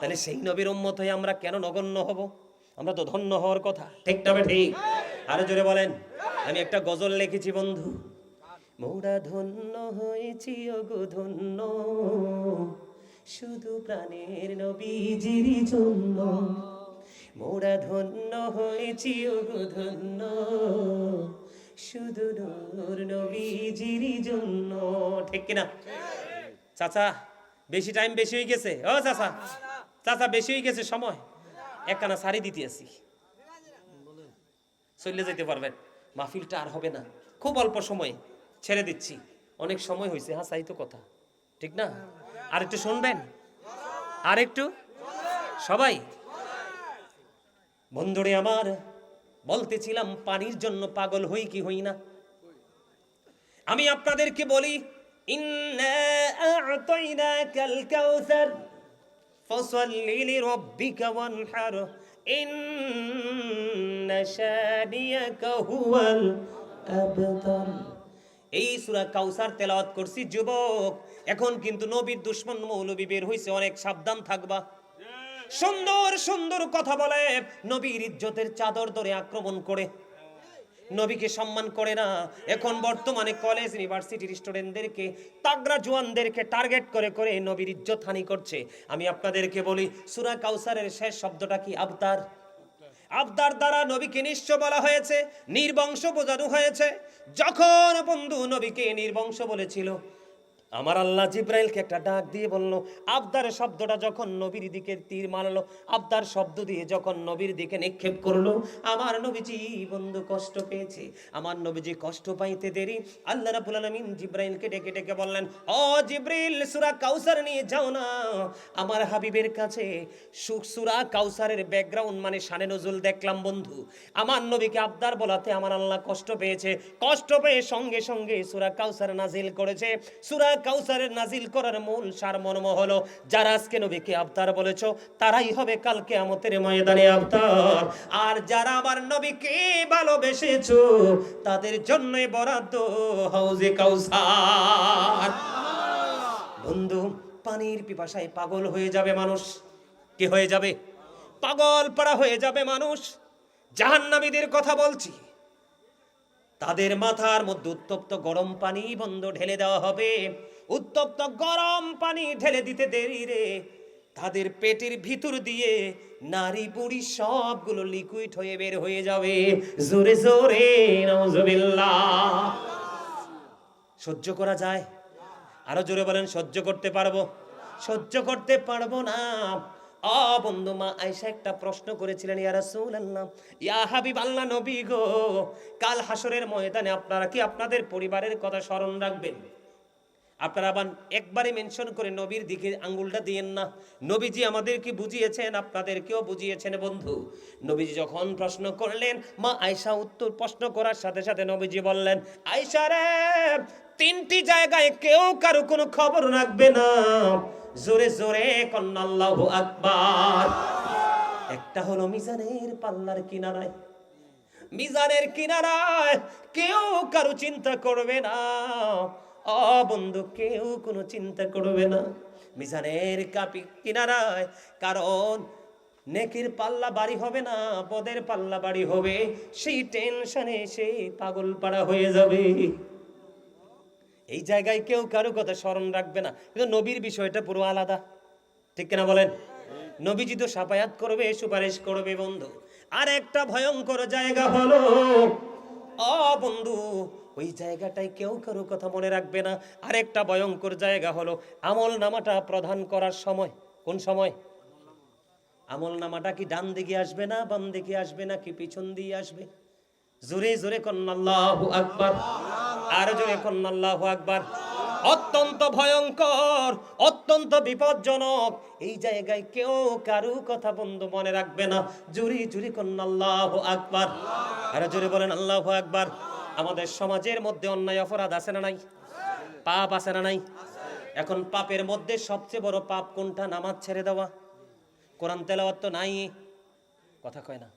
তাহলে সেই নবীর উম্মত হয়ে আমরা কেন নগণ্য হব? আমরা তো ধন্য হওয়ার কথা। ঠিক না বে ঠিক? আরও জোরে বলেন। আমি একটা গজল লিখেছি, বন্ধু। মোরা ধন্য হয়েছি, ওগো ধন্য। শুধু প্রাণের নবীজির জন্য। মোরা ধন্য হয়েছি, ওগো ধন্য। শুধু নূর নবীজির জন্য। ঠিক কিনা? চাচা, বেশি টাইম বেশি হয়ে গেছে। ও চাচা। চাচা, বেশি হয়ে গেছে সময়? একখানা সারি দিতে আসি। চলে যেতে পারবেন। মাহফিলটা আর হবে না। খুব অল্প সময় ছেড়ে দিচ্ছি। অনেক সময় হয়েছে হ্যাঁ সাই তো কথা। ঠিক না? আর একটু শুনবেন? আর একটু? সবাই? বন্ধুরে আমার, বলতেছিলাম পানির জন্য পাগল হই কি হই না। আমি আপনাদেরকে বলি, ইন্না আ'তাইনাকাল কাউসার। এই সুরা কাউসার তেলাওয়াত করছি, যুবক। এখন কিন্তু নবীর দুশ্মন মৌলবী বের হইছে, অনেক সাবধান থাকবা। সুন্দর সুন্দর কথা বলে, নবীর ইজ্জতের চাদর ধরে আক্রমণ করে। নবীকে সম্মান করে না। এখন বর্তমানে কলেজ ইউনিভার্সিটির স্টুডেন্টদেরকে তাগড়া জোয়ানদেরকে টার্গেট করে করে নবীর ইজ্জত হানি করছে। আমি আপনাদেরকে বলি, সুরা কাউসারের শেষ শব্দটা কি? আবতার আবদার দ্বারা নবীকে নিঃস্ব বলা হয়েছে, নির্বংশ বোঝানো হয়েছে। যখন বন্ধু নবীকে নির্বংশ বলেছিল আমার আল্লাহ জিব্রাইলকে একটা ডাক দিয়ে বলল, আবদার শব্দটা যখন নবীর দিকে তীর মারলো, আবদার শব্দ দিয়ে যখন নবীর দিকে নিক্ষেপ করল, আমার নবীজি বন্ধু কষ্ট পেয়েছে। আমার নবীজি কষ্ট পাইতে দেরি। আল্লাহ রাব্বুল আলামিন জিব্রাইলকে ডেকে ডেকে বললেন, ও জিব্রিল সূরা কাউসার নিয়ে যাও না। আমার হাবিবের কাছে সূরা কাউসারের ব্যাকগ্রাউন্ড মানে শানে নজুল দেখলাম বন্ধু। আমার নবীকে আবদার বলাতে আমার আল্লাহ কষ্ট পেয়েছে। কষ্ট পেয়ে সঙ্গে সঙ্গে সূরা কাউসার নাজিল করেছে। সূরা কাউসারের নাজিল করার মূল সারমর্ম হলো যারা আজকে নবীকে আবতার বলেছ, তারাই হবে কালকে আমতের ময়দানে আবতার আর যারা আমার নবীকে ভালোবেসেছো, তাদের জন্যই বরাদ্দ হাউজে কাউসার। বন্ধু, পানির পিপাসায় পাগল হয়ে যাবে মানুষ। কি হয়ে যাবে? পাগল পাড়া হয়ে যাবে মানুষ। জাহান্নামীদের কথা বলছি। তাদের মাথার মধ্যে উত্তপ্ত গরম পানি বন্ধ ঢেলে দেওয়া হবে। উত্তপ্ত গরম পানি ঢেলে দিতে দেরি রে। তাদের পেটের ভিতর দিয়ে নারী বুড়ি সবগুলো লিকুইড হয়ে বের হয়ে যাবে। জোরে জোরে সহ্য করা যায়। আরও জোরে বলেন, সহ্য করতে পারব? সহ্য করতে পারব না। অ বন্ধু মা আয়সা একটা প্রশ্ন করেছিলেন, ইয়া রাসূলুল্লাহ, ইয়া হাবিব আল্লাহ নবী গো, কাল হাসরের ময়দানে আপনারা কি আপনাদের পরিবারের কথা স্মরণ রাখবেন? আপনারা আবার একবারে মেনশন করে নবীর দিকে আঙ্গুলটা দিয়েন না। নবীজি আমাদেরকে বুঝিয়েছেন, আপনাদেরকেও বুঝিয়েছেন বন্ধু। নবীজি যখন প্রশ্ন করলেন, মা আয়সা উত্তর প্রশ্ন করার সাথে সাথে নবীজি বললেন আয়সা রে, তিনটি জায়গায় কেউ কারও কোনো খবর রাখবে না। জোরে জোরে কন্নাল্লাহু আকবার। একটা হলো মিজানের পাল্লার কিনারায়। মিজানের কিনারায় কেউ কারও চিন্তা করবে না। অ বন্ধু, কেউ কোনো চিন্তা করবে না। মিজানের কাপি কিনারায় কারণ নেকির পাল্লা বাড়ি হবে না পদের পাল্লা বাড়ি হবে। সেই টেনশনে সেই পাগল পাড়া হয়ে যাবে। এই জায়গায় কেউ কারও কথা স্মরণ রাখবে না। কিন্তু নবীর বিষয়টা পুরো আলাদা। ঠিক কিনা বলেন? নবীজি তো সাফায়াত করবে, সুপারিশ করবে বন্ধু। আর একটা ভয়ঙ্কর জায়গা হলো, অ বন্ধু, ওই জায়গাটায় কেউ কারও কথা মনে রাখবে না। আর একটা ভয়ঙ্কর জায়গা হলো, আমল নামাটা প্রদান করার সময়। কোন সময়? আমল নামাটা কি ডান দিকে আসবে না বাম দিকে আসবে না কি পিছন দিয়ে আসবে? জোরে জোরে কন্নাল্লাহু আকবার। আর আকবার। অত্যন্ত ভয়ঙ্কর, অত্যন্ত বিপজ্জনক। এই জায়গায় কেউ কারু কথা বন্ধু মনে রাখবে না। জুরি জুরি কন্নাল্লাহু আকবার। আর জোরে বলেন, আল্লাহ আকবার। আমাদের সমাজের মধ্যে অন্যায় অপরাধ আছে না নাই? পাপ আছে না নাই? এখন পাপের মধ্যে সবচেয়ে বড় পাপ কোনটা? নামাজ ছেড়ে দেওয়া? কোরআন তেলাওয়াত তো নাই। কথা কয় না।